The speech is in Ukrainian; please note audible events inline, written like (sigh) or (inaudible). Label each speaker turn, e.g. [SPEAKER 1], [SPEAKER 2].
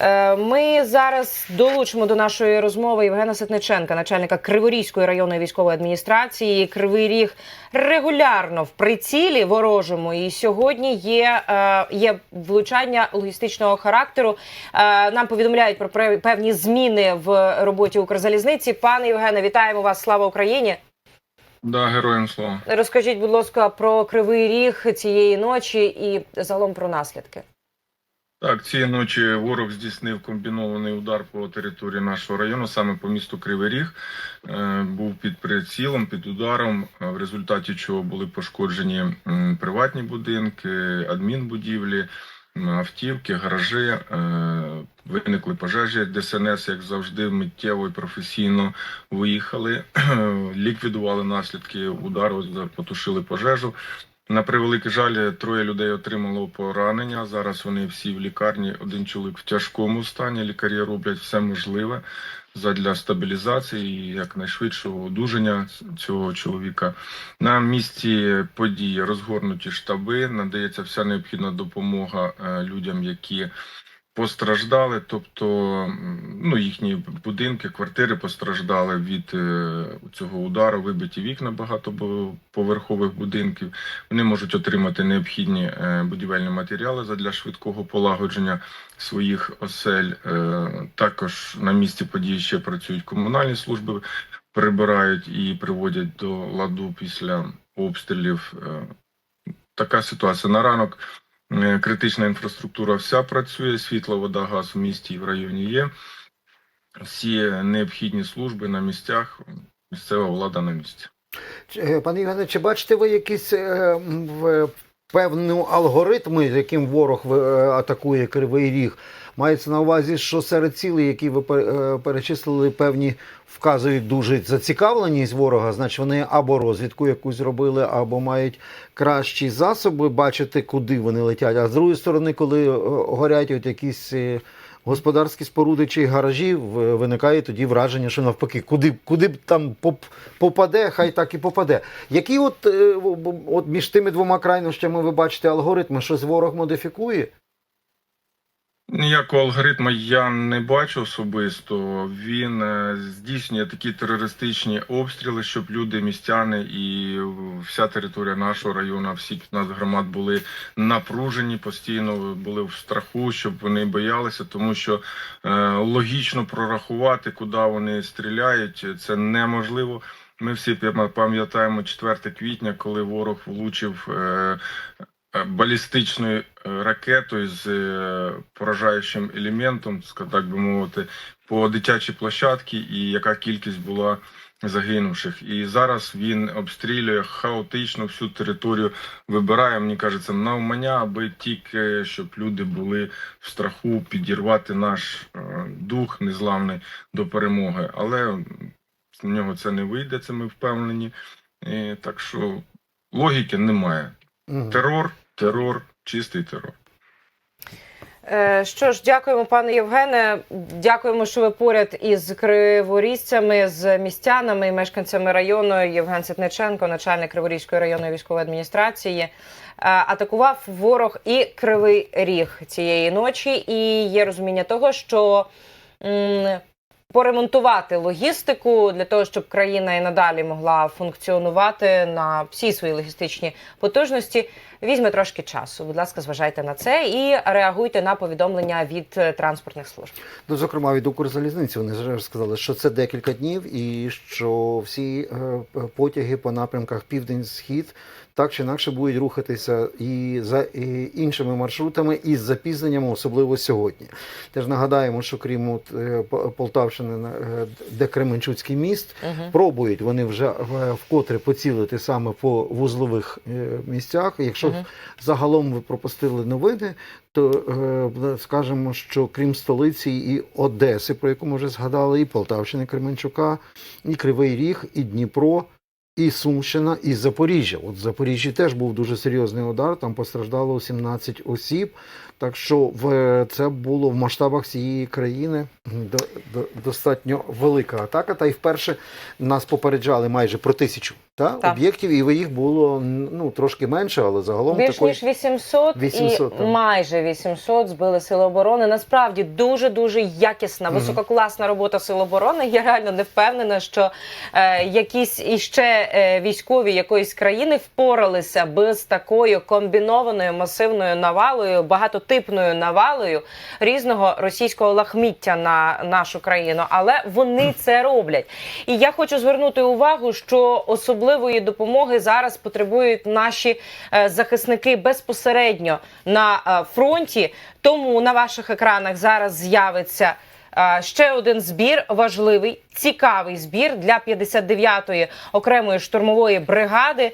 [SPEAKER 1] Е, Ми зараз долучимо до нашої розмови Євгена Ситниченка, начальника Криворізької районної військової адміністрації. Кривий Ріг регулярно в прицілі ворожому. І сьогодні є, е, є влучання логістичного характеру. Е, Нам повідомляють про певні зміни в роботі Укрзалізниці. Пане Євгене, вітаємо вас! Слава Україні!
[SPEAKER 2] Да, героям слава.
[SPEAKER 1] Розкажіть, будь ласка, про кривий ріг цієї ночі і загалом про наслідки.
[SPEAKER 2] Так, цієї ночі ворог здійснив комбінований удар по території нашого району, саме по місту Кривий Ріг. Е, Був під прицілом, під ударом, е, в результаті чого були пошкоджені приватні будинки, адмінбудівлі, автівки, гаражі. Е, Виникли пожежі. ДСНС, як завжди, миттєво і професійно виїхали, (clears throat) ліквідували наслідки удару, потушили пожежу. На превеликий жаль, троє людей отримало поранення. Зараз вони всі в лікарні. Один чоловік в тяжкому стані. Лікарі роблять все можливе задля стабілізації і якнайшвидшого одужання цього чоловіка. На місці події розгорнуті штаби. Надається вся необхідна допомога е, людям, які постраждали, тобто ну, їхні будинки, квартири постраждали від е, цього удару, вибиті вікна багатоповерхових будинків. Вони можуть отримати необхідні е, будівельні матеріали для швидкого полагодження своїх осель. Е, Також на місці події ще працюють комунальні служби, прибирають і приводять до ладу після обстрілів. Така ситуація на ранок. Е, Критична інфраструктура вся працює, світло, вода, газ в місті і в районі є. Всі необхідні служби на місцях, місцева влада на місці.
[SPEAKER 3] Е, Пане Іване, чи бачите ви якісь е, певні алгоритми, з яким ворог атакує Кривий Ріг? Мається на увазі, що серед цілей, які ви е, перечислили, певні вказують дуже зацікавленість ворога, значить вони або розвідку якусь зробили, або мають кращі засоби бачити, куди вони летять. А з другої сторони, коли е, горять от якісь. е, Господарські споруди чи гаражі виникає тоді враження, що навпаки, куди, куди б там попаде, хай так і попаде. Які от, от між тими двома крайнощами ви бачите алгоритми, щось ворог модифікує?
[SPEAKER 2] Ніякого алгоритму я не бачу особисто. Він е, здійснює такі терористичні обстріли, щоб люди, містяни і вся територія нашого району, всі 15 громад були напружені, постійно були в страху, щоб вони боялися, тому що е, логічно прорахувати, куди вони стріляють, це неможливо. Ми всі пам- пам'ятаємо 4 квітня, коли ворог влучив е, балістичною е, ракетою з е, поражаючим елементом, так би мовити, по дитячій площадці, і яка кількість була загинувших. І зараз він обстрілює хаотично всю територію, вибирає, мені кажеться, навмання, аби тільки щоб люди були в страху підірвати наш е, дух незламний до перемоги. Але в нього це не вийде, це ми впевнені. І, так що логіки немає. Терор, терор, чистий терор.
[SPEAKER 1] Е, Що ж, дякуємо, пане Євгене. Дякуємо, що ви поряд із криворізцями, з містянами і мешканцями району. Євген Ситниченко, начальник Криворізької районної військової адміністрації. Е, Атакував ворог і кривий ріг цієї ночі, і є розуміння того, що поремонтувати логістику для того, щоб країна і надалі могла функціонувати на всі свої логістичні потужності. Візьме трошки часу. Будь ласка, зважайте на це і реагуйте на повідомлення від е, транспортних служб.
[SPEAKER 3] Ну, зокрема, від Укрзалізниці вони вже сказали, що це декілька днів, і що всі е, потяги по напрямках Південь-Схід так чи інакше будуть рухатися і за і іншими маршрутами із запізненням, особливо сьогодні. Теж нагадаємо, що крім от, е, Полтавщини, на- де Кременчуцький міст,
[SPEAKER 1] Угу.
[SPEAKER 3] пробують вони вже вкотре поцілити саме по вузлових місцях. Якщо
[SPEAKER 1] Мгм.
[SPEAKER 3] загалом ви пропустили новини, то е, скажемо, що крім столиці і Одеси, про яку ми вже згадали, і Полтавщини, Кременчука, і Кривий Ріг, і Дніпро. і Сумщина, і Запоріжжя. От в Запоріжжі теж був дуже серйозний удар, там постраждало 17 осіб. Так що в, це було в масштабах цієї країни до, до, достатньо велика атака. Та й вперше нас попереджали майже про тисячу та,
[SPEAKER 1] Так.
[SPEAKER 3] об'єктів, і їх було ну, трошки менше, але загалом
[SPEAKER 1] Більш
[SPEAKER 3] такої...
[SPEAKER 1] ніж 800,
[SPEAKER 3] 800,
[SPEAKER 1] і
[SPEAKER 3] так.
[SPEAKER 1] майже 800 збили сили оборони. Насправді дуже дуже якісна,
[SPEAKER 3] Мгм.
[SPEAKER 1] висококласна робота сил оборони. Я реально не впевнена, що е, якісь іще е, військові якоїсь країни впоралися би з такою комбінованою масивною навалою, багатотипною навалою різного російського лахміття на нашу країну. Але вони це роблять. І я хочу звернути увагу, що особливої допомоги зараз потребують наші е, захисники безпосередньо на е, фронті. Тому на ваших екранах зараз з'явиться. е, Ще один збір важливий, цікавий збір для 59-ї окремої штурмової бригади.